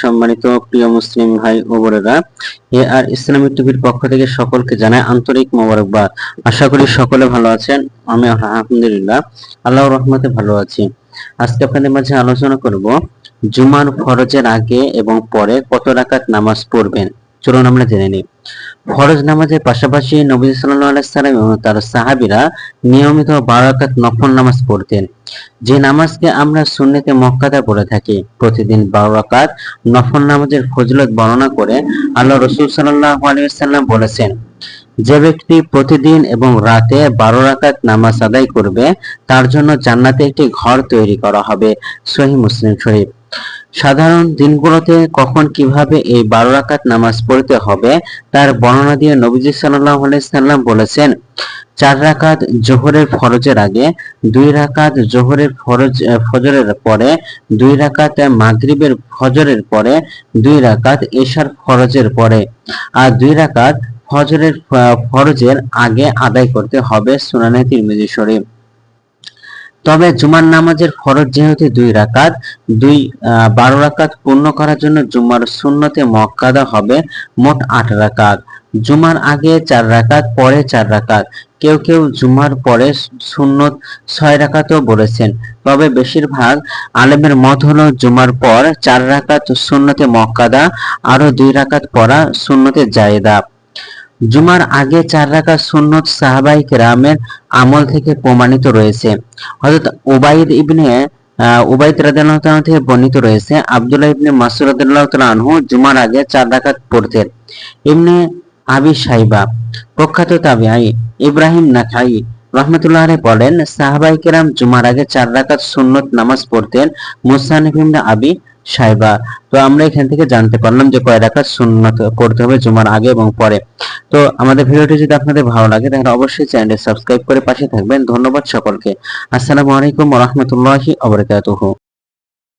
সম্মানিত প্রিয় মুসলিম ভাই ও বোনেরা, এ আর ইসলামিক টিভির পক্ষ থেকে সকলকে জানাই আন্তরিক মোবারকবাদ। আশা করি সকলে ভালো আছেন, আমি আলহামদুলিল্লাহ, আল্লাহর রহমতে ভালো আছি। আজকে আপনাদের মাঝে আলোচনা করব, জুমার ফরজের আগে এবং পরে কত রাকাত নামাজ পড়বেন। চলুন আমরা জেনে নিই। ফরজ নামাজের পাশাপাশি নবী সাল্লাল্লাহু আলাইহি সাল্লাম এবং তার সাহাবীরা নিয়মিত বারো রাকাত নফল নামাজ পড়তেন। যে নামাজকে আমরা সুন্নতে মক্কাতে পড়ে থাকি, প্রতিদিন বারো রাকাত নফল নামাজের ফজিলত বর্ণনা করে আল্লাহ রসুল সাল্লাল্লাহু আলাইহি সাল্লাম বলেছেন, যে ব্যক্তি প্রতিদিন এবং রাতে বারো রাকাত নামাজ আদায় করবে, তার জন্য জান্নাতে একটি ঘর তৈরি করা হবে। সহি মুসলিম শরীফ। সাধারণ দিনগুলোতে কখন কীভাবে এই বারো রাকাত নামাজ পড়তে হবে, তার বর্ণনা দিয়ে নবীজি সাল্লাহ সাল্লাম বলেছেন, চার রাকাত জোহরের ফরজের আগে, দুই রাকাত জোহরের ফরজ ফজরের পরে, দুই রাকাত মাগরিবের ফজরের পরে, দুই রাকাত এশার ফরজের পরে, আর দুই রাকাত ফজরের ফরজের আগে আদায় করতে হবে সুনানে তিরমিজি শরীফ। তবে জুমার নামাজের ফরজ যেহেতু দুই রাকাত, দুই বারো রাকাত পূর্ণ করার জন্য জুমার সুন্নতে মক্কাদা হবে মোট আট রাকাত। জুমার আগে চার রাকাত, পরে চার রাকাত। কেউ কেউ জুমার পরে সুন্নত ছয় রাকাতও বলেছেন। তবে বেশিরভাগ আলেমের মত হলো জুমার পর চার রাকাত সুন্নতে মক্কাদা আরও দুই রাকাত পড়া সুন্নতে জায়েদা। জুমার আগে চার রাকাত সুন্নত সাহাবাই কেরামের আমল থেকে প্রমাণিত রয়েছে। হযরত উবাইদ ইবনে উবাইদ রাদিয়াল্লাহু তাআলা থেকে বর্ণিত রয়েছে, আব্দুল্লাহ ইবনে মাসউদ রাদিয়াল্লাহু তাআলা আনহু জুমার আগে চার রাকাত পড়তেন। ইবনে আবি সাইবা প্রখ্যাত তাবিআই ইব্রাহিম নাখাই রহমতুল্লাহ বলেন, সাহাবাই কেরাম জুমার আগে চার রাকাত সুন্নত নামাজ পড়তেন। মুসানিফ ইবনে আবি সাইবা তো আমরা এখান থেকে জানতে পারলাম যে কয় রাকাত সুন্নত করতে হবে জুমার আগে এবং পরে। তো আমাদের ভিডিওটি যদি আপনাদের ভালো লাগে, তাহলে অবশ্যই চ্যানেলটি সাবস্ক্রাইব করে পাশে থাকবেন। ধন্যবাদ সকলকে। আসসালামু আলাইকুম রাহমাতুল্লাহি ওয়া বারাকাতুহু।